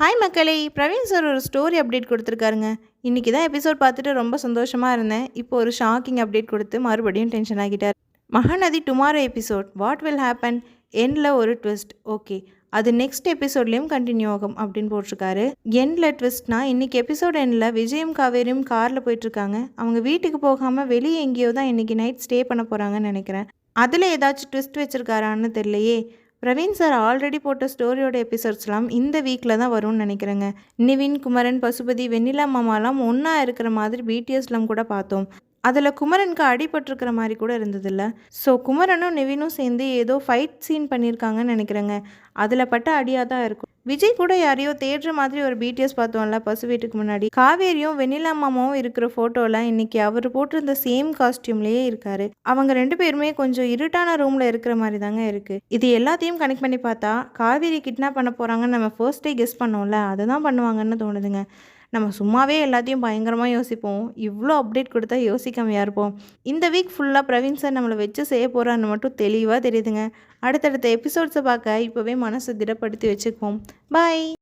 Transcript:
Hi மக்களே. Praveen sir ஒரு story update கொடுத்துருக்காருங்க. இன்றைக்கி தான் எபிசோட் பார்த்துட்டு ரொம்ப சந்தோஷமாக இருந்தேன். இப்போ ஒரு ஷாக்கிங் அப்டேட் கொடுத்து மறுபடியும் டென்ஷன் ஆகிட்டார். Mahanadhi tomorrow episode what will happen எண்டில் ஒரு ட்விஸ்ட் ஓகே அது நெக்ஸ்ட் எபிசோட்லேயும் கண்டினியூ ஆகும் அப்படின்னு போட்டிருக்காரு. எண்டில் ட்விஸ்ட்னா இன்றைக்கி எபிசோட் எண்டில் விஜயும் காவேரியும் காரில் போயிட்டுருக்காங்க. அவங்க வீட்டுக்கு போகாமல் வெளியே எங்கேயோ தான் இன்றைக்கி நைட் ஸ்டே பண்ண போகிறாங்கன்னு நினைக்கிறேன். அதில் ஏதாச்சும் ட்விஸ்ட் வச்சுருக்காரான்னு தெரியலையே. பிரவீன் சார் ஆல்ரெடி போட்ட ஸ்டோரியோட எபிசோட்ஸ்லாம் இந்த வீக்கில் தான் வரும்னு நினைக்கிறேங்க. நிவின் குமரன் பசுபதி வெண்ணிலா மாமாலாம் ஒன்றா இருக்கிற மாதிரி பிடிஎஸ்லாம் கூட பார்த்தோம். அதில் குமரனுக்கு அடிபட்டிருக்கிற மாதிரி கூட இருந்ததில்ல. ஸோ குமரனும் நிவினும் சேர்ந்து ஏதோ ஃபைட் சீன் பண்ணியிருக்காங்கன்னு நினைக்கிறேங்க. அதில் பட்ட அடியாக தான் இருக்கும். விஜய் கூட யாரையோ தேடுற மாதிரி ஒரு பிடிஎஸ் பார்த்தோம்ல பசு வீட்டுக்கு முன்னாடி. காவேரியும் வெண்ணிலா மாமாவும் இருக்கிற ஃபோட்டோவில் இன்னைக்கு அவர் போட்டிருந்த சேம் காஸ்டியூம்லேயே இருக்காரு. அவங்க ரெண்டு பேருமே கொஞ்சம் இருட்டான ரூமில் இருக்கிற மாதிரி தாங்க இருக்குது இது எல்லாத்தையும் கனெக்ட் பண்ணி பார்த்தா காவேரி கிட்னாப் பண்ண போகிறாங்கன்னு நம்ம ஃபர்ஸ்ட் டே கெஸ் பண்ணோம்ல அதுதான் பண்ணுவாங்கன்னு தோணுதுங்க. நம்ம சும்மாவே எல்லாத்தையும் பயங்கரமாக யோசிப்போம். இவ்வளோ அப்டேட் கொடுத்தா யோசிக்காமையாக இருப்போம். இந்த வீக் ஃபுல்லாக பிரவீன் சார் நம்மளை வச்சு செய்ய போகிறான்னு மட்டும் தெளிவாக தெரியுதுங்க. அடுத்தடுத்த எபிசோட்ஸை பார்க்க இப்போவே மனசை திடப்படுத்தி வச்சுக்குவோம். பாய்